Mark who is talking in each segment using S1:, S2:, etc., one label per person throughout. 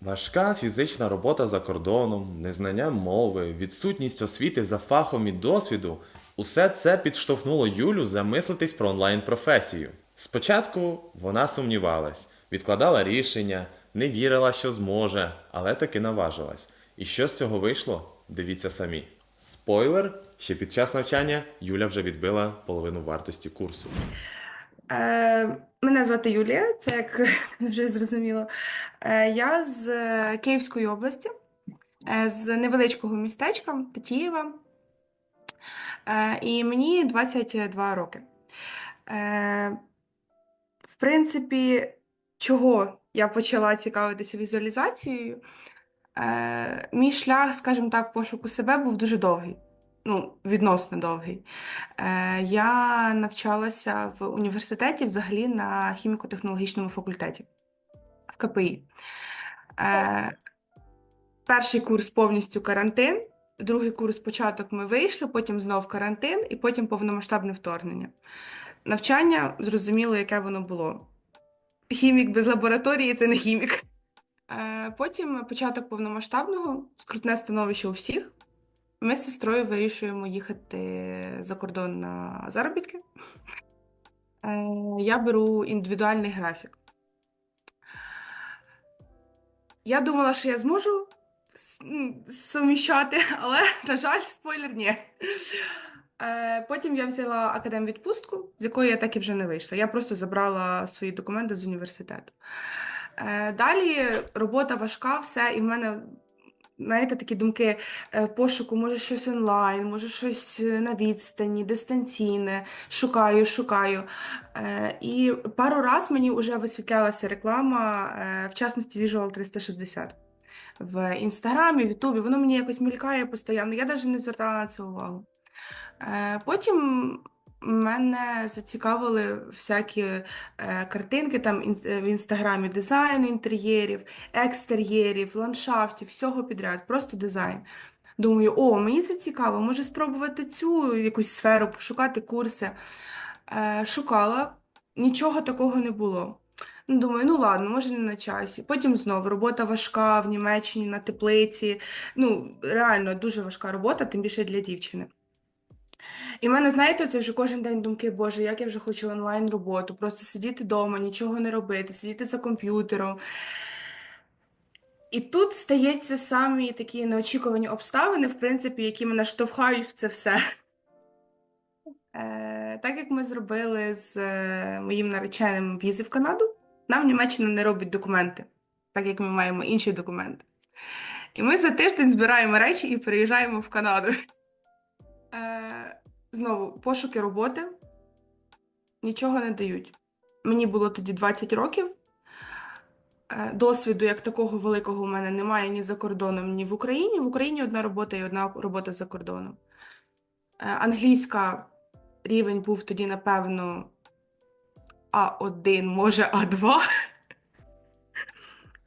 S1: Важка фізична робота за кордоном, незнання мови, відсутність освіти за фахом і досвіду усе це підштовхнуло Юлю замислитись про онлайн-професію. Спочатку вона сумнівалась, відкладала рішення, не вірила, що зможе, але таки наважилась. І що з цього вийшло? Дивіться самі. Спойлер: ще під час навчання Юля вже відбила половину вартості курсу.
S2: Е, мене звати Юлія, це як вже зрозуміло. Е, я з е, Київської області, е, з невеличкого містечка Тетіїва, е, і мені 22 роки. В принципі, чого я почала цікавитися візуалізацією? Мій шлях, скажімо так, пошуку себе був дуже довгий. Ну, відносно довгий. Е, я навчалася в університеті взагалі на хіміко-технологічному факультеті в КПІ. Е, перший курс повністю карантин, другий курс початок ми вийшли, потім знов карантин і потім повномасштабне вторгнення. Навчання зрозуміло, яке воно було. Хімік без лабораторії це не хімік. Е, Потім початок повномасштабного, скрутне становище у всіх. Ми з сестрою вирішуємо їхати за кордон на заробітки. Е, Я беру індивідуальний графік. Я думала, що я зможу суміщати, але, на жаль, спойлер, ні. Е, Потім я взяла академвідпустку, з якої я так і вже не вийшла. Я просто забрала свої документи з університету. Е, Далі робота важка, все, і в мене, знаєте, такі думки е, пошуку, може щось онлайн, може щось е, на відстані, дистанційне, шукаю, шукаю. Е, І пару раз мені вже висвітлялася реклама, в частності Visual 360. В інстаграмі, в Ютубі, воно мені якось мількає постійно. Я навіть не звертала на це увагу. Потім мене зацікавили всякі е, картинки там е, в інстаграмі дизайну інтер'єрів, екстер'єрів, ландшафтів, всього підряд, просто дизайн. Думаю, о, мені це цікаво, може спробувати цю якусь сферу, пошукати курси. Е, шукала, нічого такого не було. Ну, Думаю, ну ладно, може не на часі. Потім знову робота важка в Німеччині на теплиці. Ну, реально дуже важка робота, тим більше для дівчини. І в мене, знаєте, це вже кожен день думки, Боже, як я вже хочу онлайн роботу, просто сидіти вдома, нічого не робити, сидіти за комп'ютером. І тут стається самі такі неочікувані обставини, в принципі, які мене штовхають в це все. Е, так як ми зробили з е, моїм нареченим візи в Канаду, нам Німеччина не робить документи, так як ми маємо інші документи. І ми за тиждень збираємо речі і переїжджаємо в Канаду. Е, знову пошуки роботи нічого не дають. Мені було тоді 20 років. Е, Досвіду як такого великого у мене немає ні за кордоном, ні в Україні. В Україні одна робота і одна робота за кордоном. Е, Англійська рівень був тоді, напевно, А1, може А2.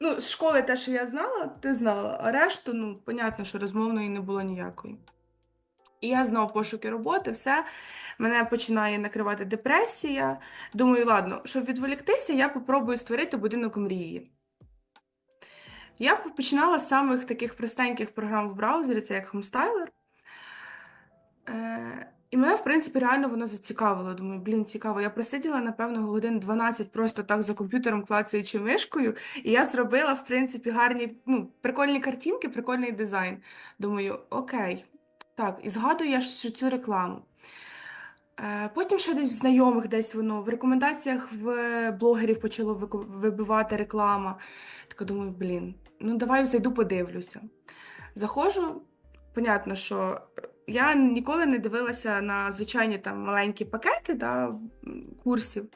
S2: Ну, з школи те, що я знала, ти знала, а решту, ну, понятно, що розмовної не було ніякої. І я знову пошуки роботи, все. Мене починає накривати депресія. Думаю, ладно, щоб відволіктися, я попробую створити будинок мрії. Я починала з самих таких простеньких програм в браузері, це як HomeStyler. Е, і мене, в принципі, реально воно зацікавило. Думаю, блін, цікаво. Я просиділа, напевно, годин 12 просто так за комп'ютером, клацаючи мишкою, і я зробила, в принципі, гарні, ну, прикольні картинки, прикольний дизайн. Думаю, окей. Так, і згадую я ще цю рекламу. Е, Потім ще десь в знайомих десь воно, в рекомендаціях в блогерів почало вибивати реклама. Така думаю, блін, ну давай зайду подивлюся. Заходжу, понятно, що я ніколи не дивилася на звичайні там маленькі пакети да, курсів.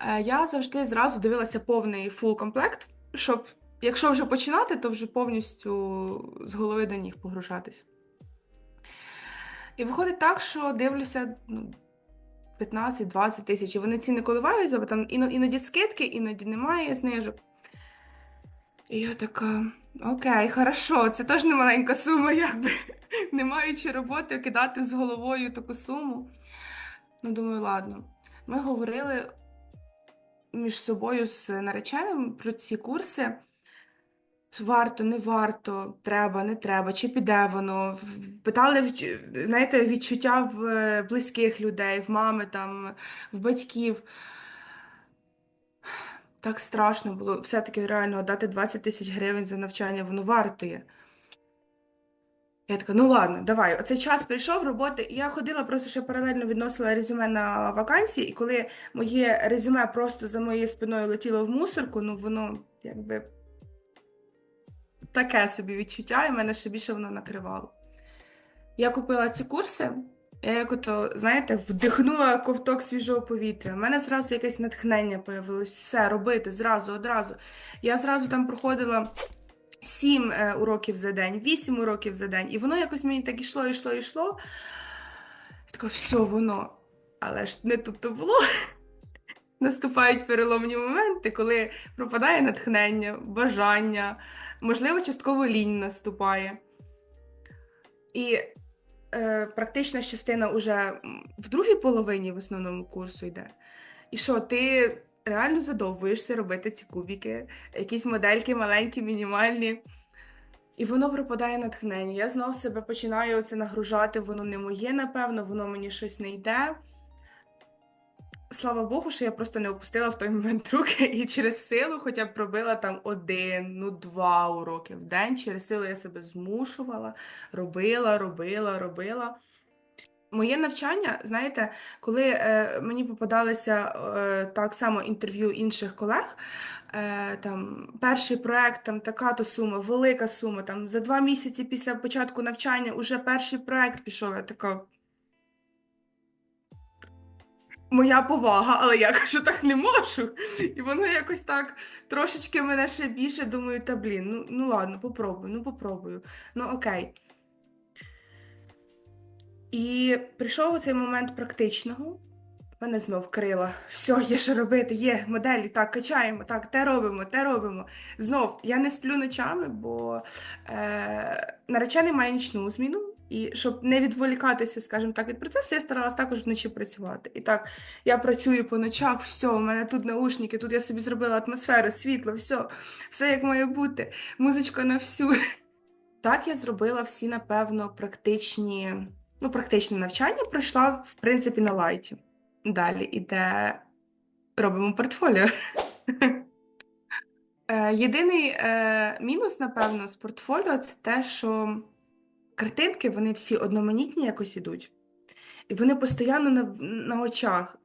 S2: Е, Я завжди зразу дивилася повний фул комплект, щоб, якщо вже починати, то вже повністю з голови до ніг погружатись. І виходить так, що дивлюся ну, 15-20 тисяч, і вони ціни коливаються, бо там іноді скидки, іноді немає знижок. І я така, окей, хорошо, це теж не маленька сума, якби не маючи роботи, кидати з головою таку суму. Ну, думаю, ладно. Ми говорили між собою з нареченим про ці курси. Варто, не варто, треба, не треба, чи піде воно. Питали знаєте, відчуття в е, близьких людей, в мами, там, в батьків. Так страшно було все-таки реально дати 20 тисяч гривень за навчання, воно вартує. Я така, ну ладно, давай. Оцей час прийшов роботи, я ходила, просто ще паралельно відносила резюме на вакансії, і коли моє резюме просто за моєю спиною летіло в мусорку, ну воно якби таке собі відчуття, і мене ще більше воно накривало. Я купила ці курси, я як ото, знаєте, вдихнула ковток свіжого повітря. У мене зразу якесь натхнення появилось. Все робити зразу, одразу. Я зразу там проходила. Сім е, уроків за день, вісім уроків за день, і воно якось мені так ішло, ішло, ішло. Я така, все, воно. Але ж не тут то було. Наступають переломні моменти, коли пропадає натхнення, бажання, можливо, частково лінь наступає. І е, практична частина вже в другій половині в основному курсу йде. І що, ти реально задовбуєшся робити ці кубики, якісь модельки маленькі, мінімальні. І воно пропадає натхнення. Я знов себе починаю оце нагружати, воно не моє, напевно, воно мені щось не йде. Слава Богу, що я просто не опустила в той момент руки і через силу хоча б пробила там один, ну два уроки в день. Через силу я себе змушувала, робила, робила, робила. Моє навчання, знаєте, коли е, мені попадалися е, так само інтерв'ю інших колег, е, там перший проект, там така то сума, велика сума, там за два місяці після початку навчання уже перший проект пішов. Я така. Моя повага, але я кажу, так не можу. І воно якось так трошечки мене ще більше думаю, та блін, ну, ну ладно, попробую, ну попробую. Ну окей. І прийшов цей момент практичного. Мене знов крила. Все, є що робити, є моделі, так, качаємо, так, те робимо, те робимо. Знов, я не сплю ночами, бо е, наречений має нічну зміну. І щоб не відволікатися, скажімо так, від процесу, я старалась також вночі працювати. І так, я працюю по ночах, все, у мене тут наушники, тут я собі зробила атмосферу, світло, все, все як має бути, музичка на всю. Так я зробила всі, напевно, практичні, ну, практичне навчання пройшла, в принципі, на лайті. Далі іде робимо портфоліо. Е, Єдиний е, мінус, напевно, з портфоліо це те, що картинки вони всі одноманітні якось ідуть. І вони постійно на, на очах.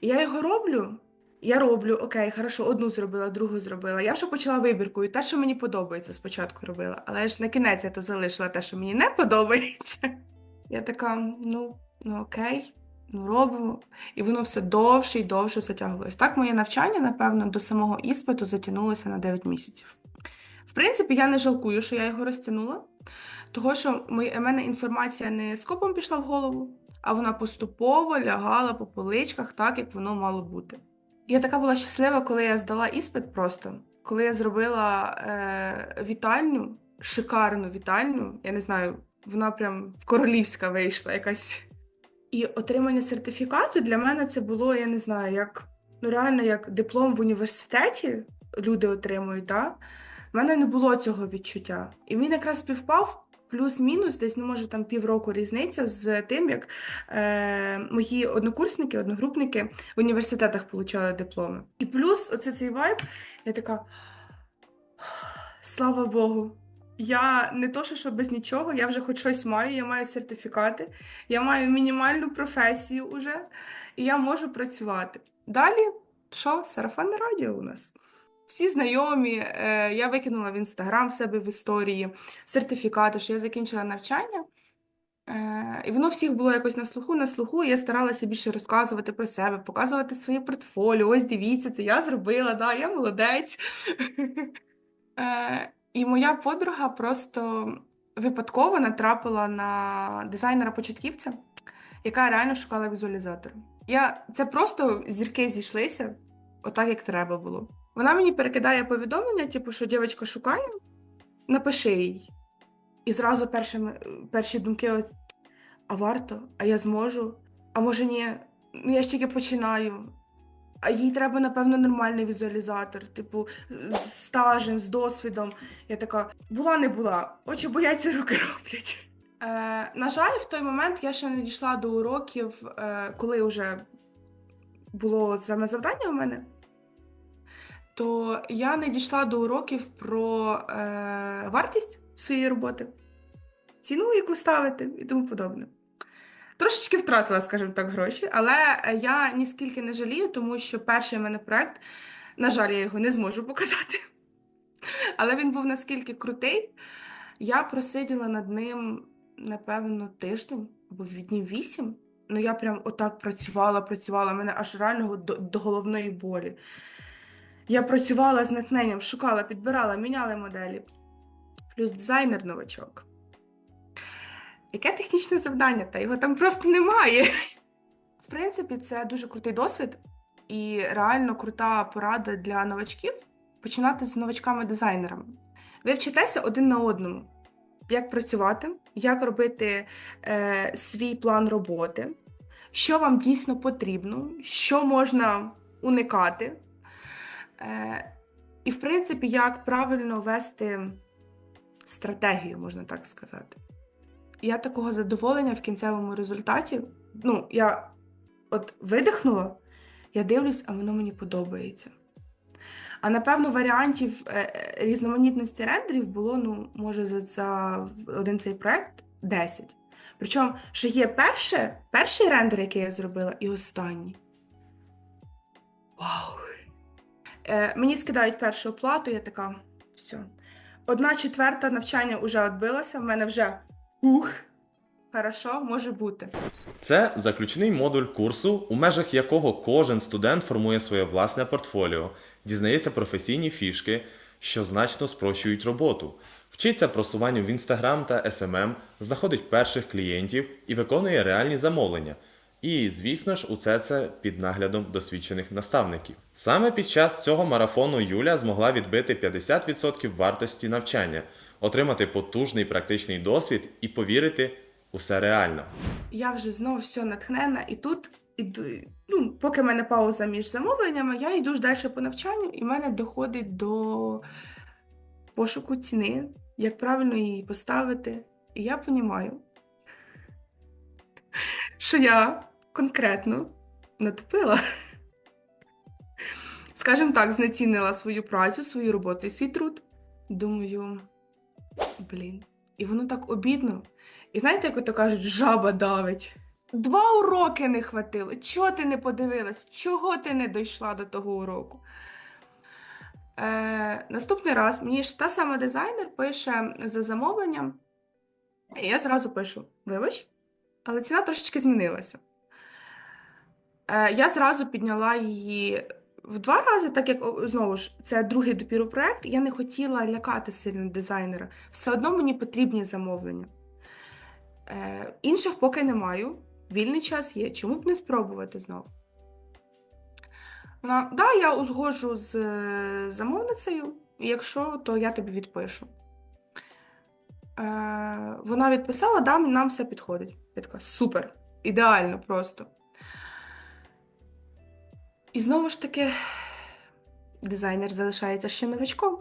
S2: І я його роблю. Я роблю, окей, хорошо, одну зробила, другу зробила. Я вже почала вибірку, і те, що мені подобається, спочатку робила. Але ж на кінець я то залишила те, що мені не подобається. Я така, ну, ну окей, ну робимо. І воно все довше і довше затягувалось. Так, моє навчання, напевно, до самого іспиту затягнулося на 9 місяців. В принципі, я не жалкую, що я його розтягнула, того що в мене інформація не скопом пішла в голову, а вона поступово лягала по поличках так, як воно мало бути. Я така була щаслива, коли я здала іспит просто, коли я зробила е, вітальню, шикарну вітальню, я не знаю, вона прям королівська вийшла якась. І отримання сертифікату для мене це було, я не знаю, як ну реально як диплом в університеті люди отримують, да? В мене не було цього відчуття. І він якраз співпав плюс-мінус, десь ну, може там півроку різниця з тим, як е, мої однокурсники, одногрупники в університетах получали дипломи. І плюс оце цей вайб, я така. Слава Богу. Я не то, що без нічого, я вже хоч щось маю, я маю сертифікати, я маю мінімальну професію уже, і я можу працювати. Далі, що? Сарафанне радіо у нас. Всі знайомі, е, я викинула в інстаграм в себе в історії сертифікати, що я закінчила навчання. Е, і воно всіх було якось на слуху, на слуху. Я старалася більше розказувати про себе, показувати своє портфоліо. Ось дивіться, це я зробила, да, я молодець. Е, І моя подруга просто випадково натрапила на дизайнера-початківця, яка реально шукала візуалізатор. Я, це просто зірки зійшлися, отак, як треба було. Вона мені перекидає повідомлення, типу, що дівчинка шукає, напиши їй. І зразу першими, перші думки: а варто, а я зможу, а може ні, ну я ж тільки починаю. А їй треба, напевно, нормальний візуалізатор, типу, з стажем, з досвідом. Я така, була не була, очі бояться, руки роблять. Е, на жаль, в той момент я ще не дійшла до уроків, е, коли вже було саме завдання у мене. То я не дійшла до уроків про е, вартість своєї роботи, ціну, яку ставити і тому подобне. Трошечки втратила, скажімо так, гроші, але я ніскільки не жалію, тому що перший в мене проект, на жаль, я його не зможу показати. Але він був наскільки крутий, я просиділа над ним, напевно, тиждень або днів вісім. Ну, я прям отак працювала, працювала, мене аж реально до, до головної болі. Я працювала з натхненням, шукала, підбирала, міняла моделі. Плюс дизайнер новачок. Яке технічне завдання? Та його там просто немає. В принципі, це дуже крутий досвід і реально крута порада для новачків починати з новачками-дизайнерами. Ви вчитеся один на одному, як працювати, як робити е, свій план роботи, що вам дійсно потрібно, що можна уникати. Е, і, в принципі, як правильно вести стратегію, можна так сказати. Я такого задоволення в кінцевому результаті. Ну, я от видихнула, я дивлюсь, а воно мені подобається. А напевно, варіантів е, е, різноманітності рендерів було, ну, може, за, за один цей проект 10. Причому, що є перше, перший рендер, який я зробила, і останній. Вау! Е, мені скидають першу оплату, я така, все. Одна четверта навчання вже відбилася, в мене вже ух, хорошо, може бути.
S1: Це заключний модуль курсу, у межах якого кожен студент формує своє власне портфоліо, дізнається професійні фішки, що значно спрощують роботу, вчиться просуванню в Instagram та SMM, знаходить перших клієнтів і виконує реальні замовлення. І, звісно ж, усе це під наглядом досвідчених наставників. Саме під час цього марафону Юля змогла відбити 50% вартості навчання, отримати потужний практичний досвід і повірити усе реально.
S2: Я вже знову все натхнена, і тут іду, ну, поки в мене пауза між замовленнями, я йду ж далі по навчанню, і в мене доходить до пошуку ціни, як правильно її поставити. І я розумію, що я конкретно натупила. Скажімо так, знецінила свою працю, свою роботу і свій труд. Думаю, блін, і воно так обідно. І знаєте, як ото кажуть, жаба давить. Два уроки не хватило. Чого ти не подивилась? Чого ти не дійшла до того уроку? Е, наступний раз мені ж та сама дизайнер пише за замовленням, і я зразу пишу: вибач, але ціна трошечки змінилася. Е, я зразу підняла її в два рази, так як знову ж це другий допіру проект. Я не хотіла лякати сильно дизайнера. Все одно мені потрібні замовлення. Е, інших поки не маю. Вільний час є. Чому б не спробувати знову? Вона, да, я узгоджу з е, замовницею, якщо, то я тобі відпишу. Е, вона відписала, да, нам все підходить. Я така, супер, ідеально просто. І знову ж таки, дизайнер залишається ще новачком.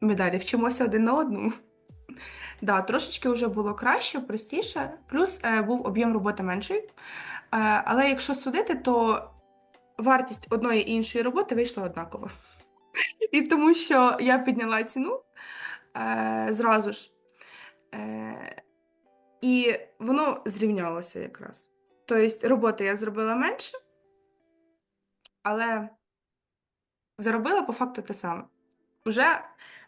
S2: Ми далі вчимося один на одному. Да, трошечки вже було краще, простіше, плюс е, був об'єм роботи менший. Е, але якщо судити, то вартість одної і іншої роботи вийшла однаково. І тому що я підняла ціну е, зразу ж, е, і воно зрівнялося якраз. Тобто, роботи я зробила менше, але заробила по факту те саме. Уже,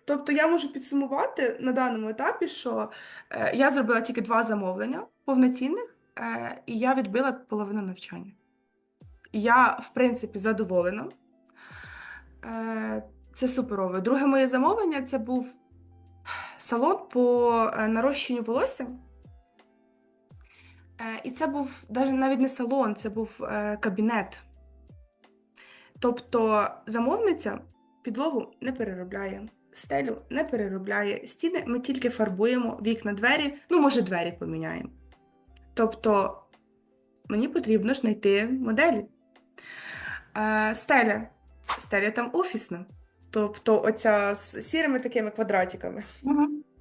S2: тобто я можу підсумувати на даному етапі, що е, я зробила тільки два замовлення повноцінних, е, і я відбила половину навчання. Я, в принципі, задоволена. Е, це суперово. Друге моє замовлення це був салон по е, нарощенню волосся. Е, і це був навіть не салон, це був е, кабінет. Тобто замовниця підлогу не переробляє, стелю не переробляє, стіни ми тільки фарбуємо, вікна, двері, ну, може, двері поміняємо. Тобто мені потрібно ж знайти моделі. Е, стеля. Стеля там офісна. Тобто оця з сірими такими квадратиками.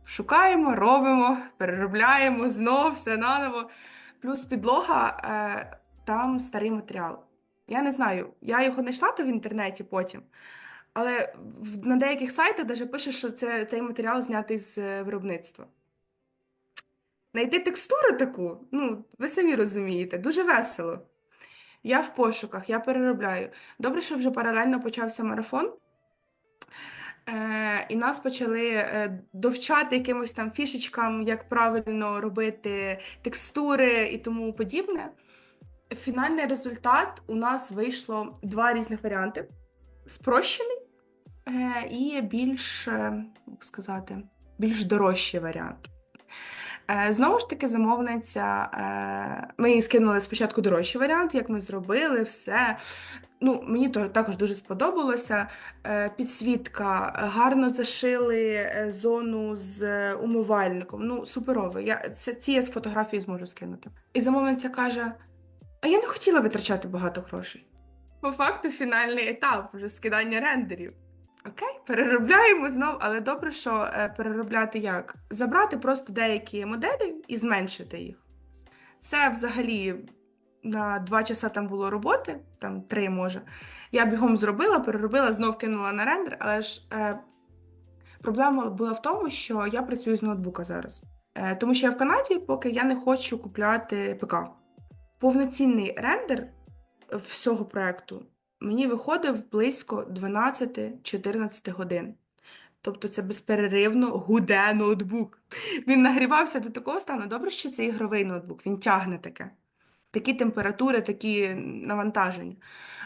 S2: Шукаємо, робимо, переробляємо знов, все наново. Плюс підлога, е, там старий матеріал. Я не знаю, я його знайшла то в інтернеті потім. Але на деяких сайтах даже пише, що це, цей матеріал знятий з е, виробництва. Найти текстуру таку, ну, ви самі розумієте, дуже весело. Я в пошуках, я переробляю. Добре, що вже паралельно почався марафон. Е, і нас почали е, довчати якимось там фішечкам, як правильно робити текстури і тому подібне. Фінальний результат у нас вийшло два різних варіанти: спрощений е, і більш, е, як сказати, більш дорожчий варіант. Е, Знову ж таки, замовниця. Ми їй скинули спочатку дорожчий варіант, як ми зробили все. Ну, мені то також дуже сподобалося. Підсвітка, гарно зашили зону з умивальником. Ну, суперово. Я, це, ці я з фотографії зможу скинути. І замовниця каже: А я не хотіла витрачати багато грошей. По факту, фінальний етап вже скидання рендерів. Окей, переробляємо знов, але добре, що е, переробляти як? Забрати просто деякі моделі і зменшити їх. Це взагалі на два часа там було роботи, там три може. Я бігом зробила, переробила, знов кинула на рендер, але ж е, проблема була в тому, що я працюю з ноутбука зараз. Е, тому що я в Канаді, поки я не хочу купляти ПК. Повноцінний рендер всього проекту мені виходив близько 12-14 годин. Тобто це безперервно гуде ноутбук. Він нагрівався до такого стану. Добре, що це ігровий ноутбук, він тягне таке. Такі температури, такі навантаження.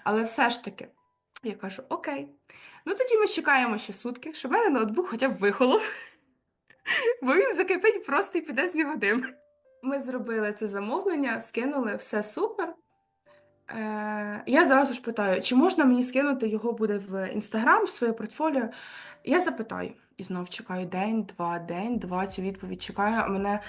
S2: Але все ж таки, я кажу: окей. Ну тоді ми чекаємо ще сутки, щоб мене ноутбук хоча б вихолов. Бо він закипить просто і піде з Вадим. Ми зробили це замовлення, скинули, все супер. Е, я зразу ж питаю, чи можна мені скинути його буде в інстаграм, в своє портфоліо. Я запитаю. І знов чекаю день, два, день, два цю відповідь чекаю, а мене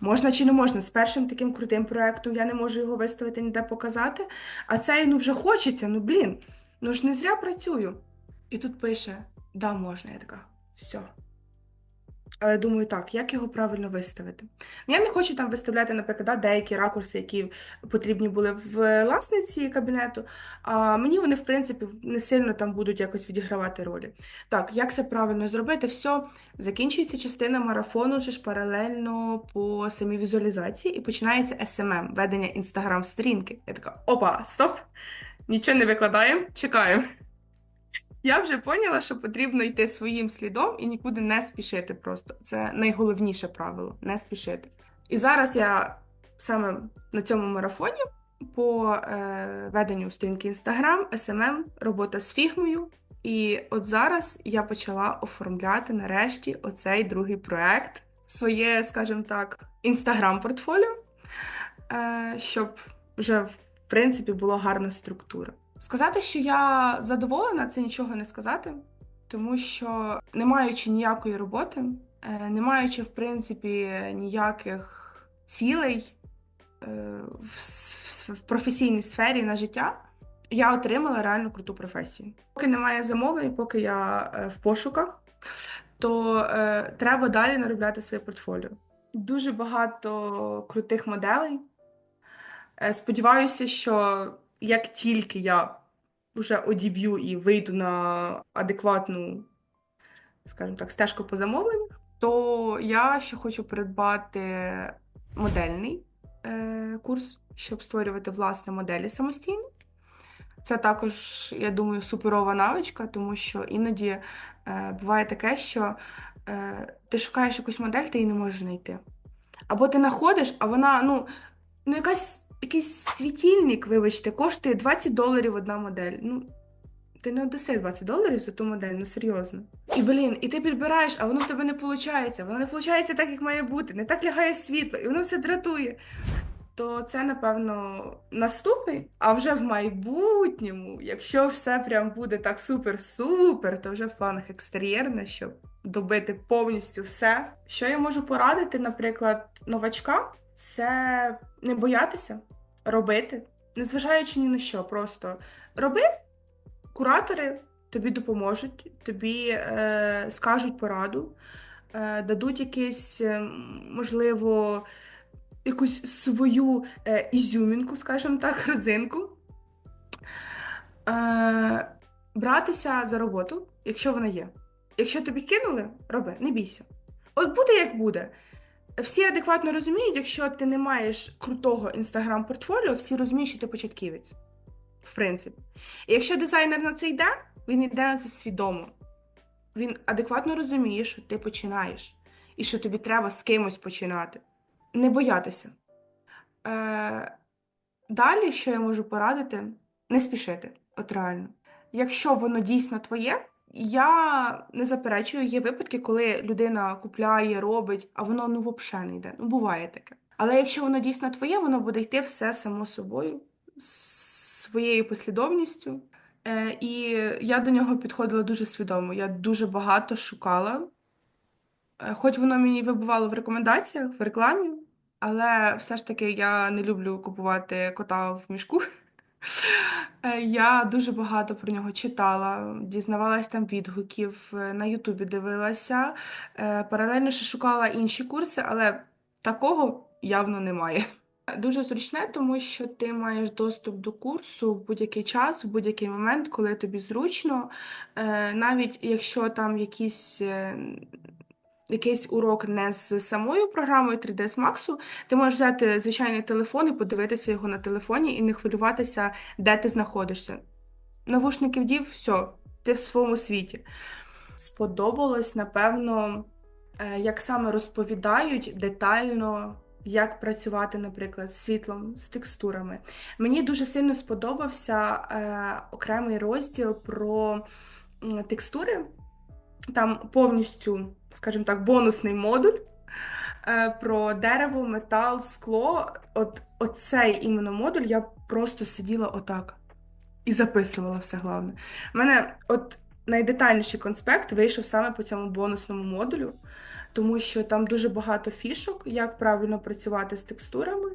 S2: можна чи не можна з першим таким крутим проєктом, я не можу його виставити ніде показати. А цей ну вже хочеться, ну блін, ну ж не зря працюю. І тут пише: да, можна. Я така, все. Але думаю, так, як його правильно виставити? Ну, Я не хочу там виставляти, наприклад, деякі ракурси, які потрібні були власниці кабінету, а мені вони, в принципі, не сильно там будуть якось відігравати ролі. Так, як це правильно зробити? Все, закінчується частина марафону, вже ж паралельно по самій візуалізації, і починається SMM, ведення інстаграм-сторінки. Я така, опа, стоп! Нічого не викладаємо, чекаємо. Я вже поняла, що потрібно йти своїм слідом і нікуди не спішити просто. Це найголовніше правило не спішити. І зараз я саме на цьому марафоні по е, веденню сторінки Instagram, SMM, робота з фігмою. І от зараз я почала оформляти нарешті оцей другий проект, своє, скажімо так, інстаграм-портфоліо, е, щоб вже в принципі була гарна структура. Сказати, що я задоволена, це нічого не сказати, тому що не маючи ніякої роботи, е, не маючи, в принципі, ніяких цілей е, в, професійній сфері на життя, я отримала реально круту професію. Поки немає замовлень, поки я е, в пошуках, то треба далі наробляти своє портфоліо. Дуже багато крутих моделей. Сподіваюся, що як тільки я вже одіб'ю і вийду на адекватну, скажімо так, стежку по замовленнях, то я ще хочу придбати модельний е, курс, щоб створювати власне моделі самостійно. Це також, я думаю, суперова навичка, тому що іноді е, буває таке, що е, ти шукаєш якусь модель, ти її не можеш знайти. Або ти знаходиш, а вона, ну, ну якась, якийсь світильник, вибачте, коштує 20 доларів одна модель. Ну, ти не отдаси 20 доларів за ту модель, ну серйозно. І блін, і ти підбираєш, а воно в тебе не виходить. Воно не виходить так, як має бути, не так лягає світло, і воно все дратує. То це, напевно, наступний. А вже в майбутньому, якщо все прям буде так супер-супер, то вже в планах екстер'єрне, щоб добити повністю все. Що я можу порадити, наприклад, новачкам, це не боятися робити, незважаючи ні на що, просто роби, куратори тобі допоможуть, тобі е, скажуть пораду, е, дадуть якийсь, е, можливо, якусь свою е, ізюмінку, скажімо так, родзинку. Е, братися за роботу, якщо вона є. Якщо тобі кинули, роби, не бійся. От буде як буде. Всі адекватно розуміють, якщо ти не маєш крутого інстаграм-портфоліо, всі розуміють, що ти початківець. В принципі. І якщо дизайнер на це йде, він йде на це свідомо. Він адекватно розуміє, що ти починаєш, і що тобі треба з кимось починати. Не боятися. Е, далі, що я можу порадити, не спішити. От реально. Якщо воно дійсно твоє, я не заперечую, є випадки, коли людина купляє, робить, а воно ну взагалі не йде. Ну, буває таке. Але якщо воно дійсно твоє, воно буде йти все само собою, своєю послідовністю. Е, і я до нього підходила дуже свідомо. Я дуже багато шукала. Е, Хоч воно мені вибувало в рекомендаціях, в рекламі, але все ж таки я не люблю купувати кота в мішку. Е, Я дуже багато про нього читала, дізнавалась там відгуків, е, на Ютубі дивилася. Е, Паралельно ще шукала інші курси, але такого явно немає. Дуже зручне, тому що ти маєш доступ до курсу в будь-який час, в будь-який момент, коли тобі зручно. Навіть якщо там якісь. Якийсь урок не з самою програмою 3ds Max, ти можеш взяти звичайний телефон і подивитися його на телефоні і не хвилюватися, де ти знаходишся. Навушники вдів, все, ти в своєму світі. Сподобалось, напевно, е, як саме розповідають детально, як працювати, наприклад, з світлом, з текстурами. Мені дуже сильно сподобався е, окремий розділ про текстури. Там повністю, скажімо так, бонусний модуль е, про дерево, метал, скло. От оцей іменно модуль я просто сиділа отак і записувала все головне. У мене от найдетальніший конспект вийшов саме по цьому бонусному модулю, тому що там дуже багато фішок, як правильно працювати з текстурами,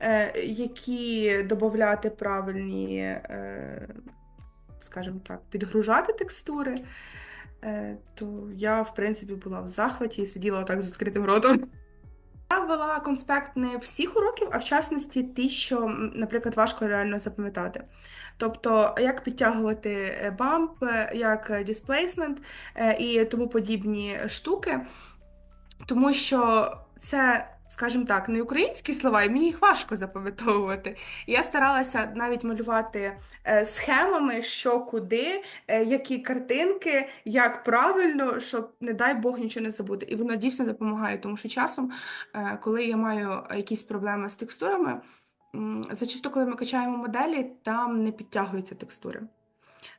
S2: е, які додати правильні, е, скажімо так, підгружати текстури. Е, то я, в принципі, була в захваті і сиділа отак з відкритим ротом. Я вела конспект не всіх уроків, а в частності ті, що, наприклад, важко реально запам'ятати. Тобто, як підтягувати е, бамп, е, як е, і тому подібні штуки. Тому що це, скажімо так, не українські слова, і мені їх важко запам'ятовувати. Я старалася навіть малювати е, схемами, що куди, е, які картинки, як правильно, щоб, не дай Бог, нічого не забути. І воно дійсно допомагає, тому що часом, е, коли я маю якісь проблеми з текстурами, м, зачасто, коли ми качаємо моделі, там не підтягуються текстури.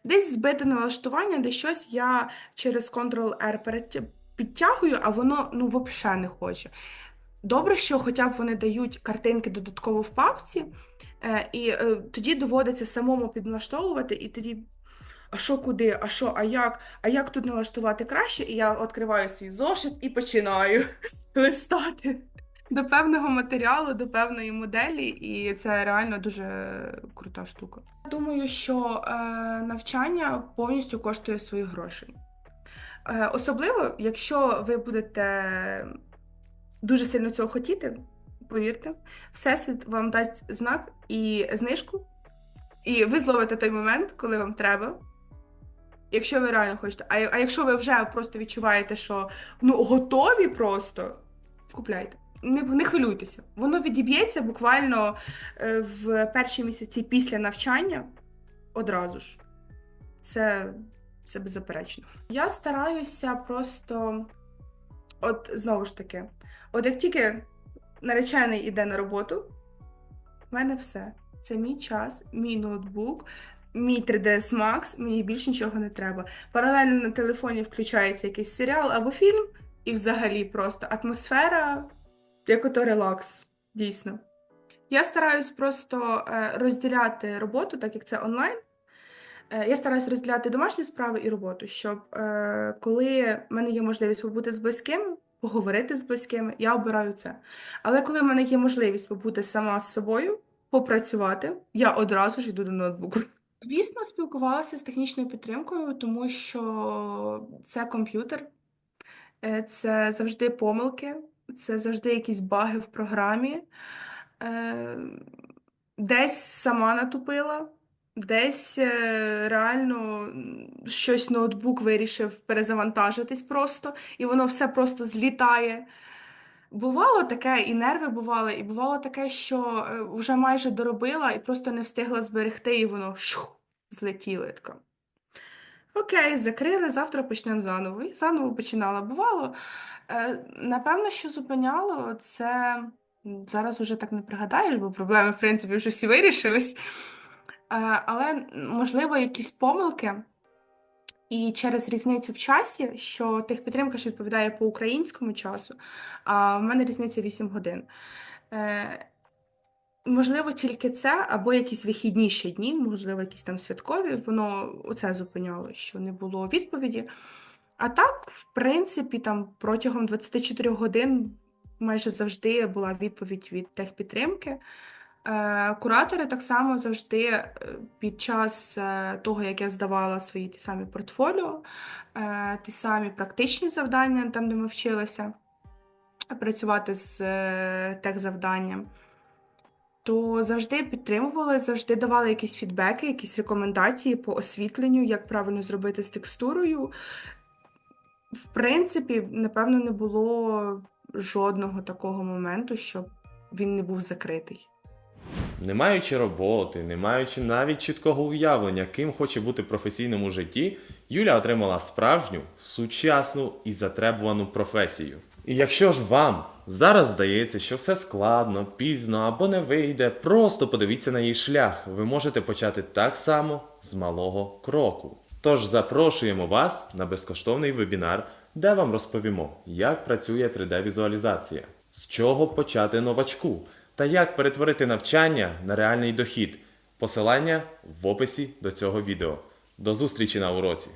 S2: Десь збите налаштування, де щось я через Ctrl-R перетя- підтягую, а воно ну взагалі не хоче. Добре, що хоча б вони дають картинки додатково в папці, е, і е, тоді доводиться самому підналаштовувати, і тоді, а що куди, а що, а як, а як тут налаштувати краще? І я відкриваю свій зошит і починаю листати до певного матеріалу, до певної моделі, і це реально дуже крута штука. Думаю, що е, навчання повністю коштує своїх грошей. Особливо, якщо ви будете дуже сильно цього хотіти, повірте, Всесвіт вам дасть знак і знижку, і ви зловите той момент, коли вам треба. Якщо ви реально хочете. А, а якщо ви вже просто відчуваєте, що ну готові просто, купляйте. Не, не хвилюйтеся. Воно відіб'ється буквально е, в перші місяці після навчання одразу ж. Це, це беззаперечно. Я стараюся просто, от знову ж таки, от як тільки наречений іде на роботу, в мене все. Це мій час, мій ноутбук, мій 3ds Max, мені більше нічого не треба. Паралельно на телефоні включається якийсь серіал або фільм, і взагалі просто атмосфера, як ото релакс, дійсно. Я стараюсь просто е, розділяти роботу, так як це онлайн. Е, Я стараюсь розділяти домашні справи і роботу, щоб е, коли в мене є можливість побути з близькими, поговорити з близькими, я обираю це. Але коли в мене є можливість побути сама з собою, попрацювати, я одразу ж йду до ноутбуку. Звісно, спілкувалася з технічною підтримкою, тому що це комп'ютер, е, це завжди помилки, це завжди якісь баги в програмі. Десь сама натупила, десь е, реально щось ноутбук вирішив перезавантажитись просто, і воно все просто злітає. Бувало таке, і нерви бували, і бувало таке, що е, вже майже доробила і просто не встигла зберегти, і воно шух, злетіло. Така. Окей, закрили, завтра почнемо заново. І заново починала. Бувало. Е, напевно, що зупиняло, це зараз уже так не пригадаєш, бо проблеми, в принципі, вже всі вирішились. Е, але, можливо, якісь помилки. І через різницю в часі, що техпідтримка ж відповідає по українському часу, а в мене різниця 8 годин. Е, можливо, тільки це, або якісь вихідні ще дні, можливо, якісь там святкові, воно оце зупиняло, що не було відповіді. А так, в принципі, там протягом 24 годин майже завжди була відповідь від техпідтримки. Е, Куратори так само завжди е, під час е, того, як я здавала свої ті самі портфоліо, ті самі практичні завдання, там, де ми вчилися працювати з е, техзавданням, то завжди підтримували, завжди давали якісь фідбеки, якісь рекомендації по освітленню, як правильно зробити з текстурою. В принципі, напевно, не було жодного такого моменту, щоб він не був закритий.
S1: Не маючи роботи, не маючи навіть чіткого уявлення, ким хоче бути професійному житті, Юля отримала справжню, сучасну і затребувану професію. І якщо ж вам зараз здається, що все складно, пізно або не вийде, просто подивіться на її шлях. Ви можете почати так само з малого кроку. Тож запрошуємо вас на безкоштовний вебінар, де вам розповімо, як працює 3D-візуалізація, з чого почати новачку та як перетворити навчання на реальний дохід. Посилання в описі до цього відео. До зустрічі на уроці!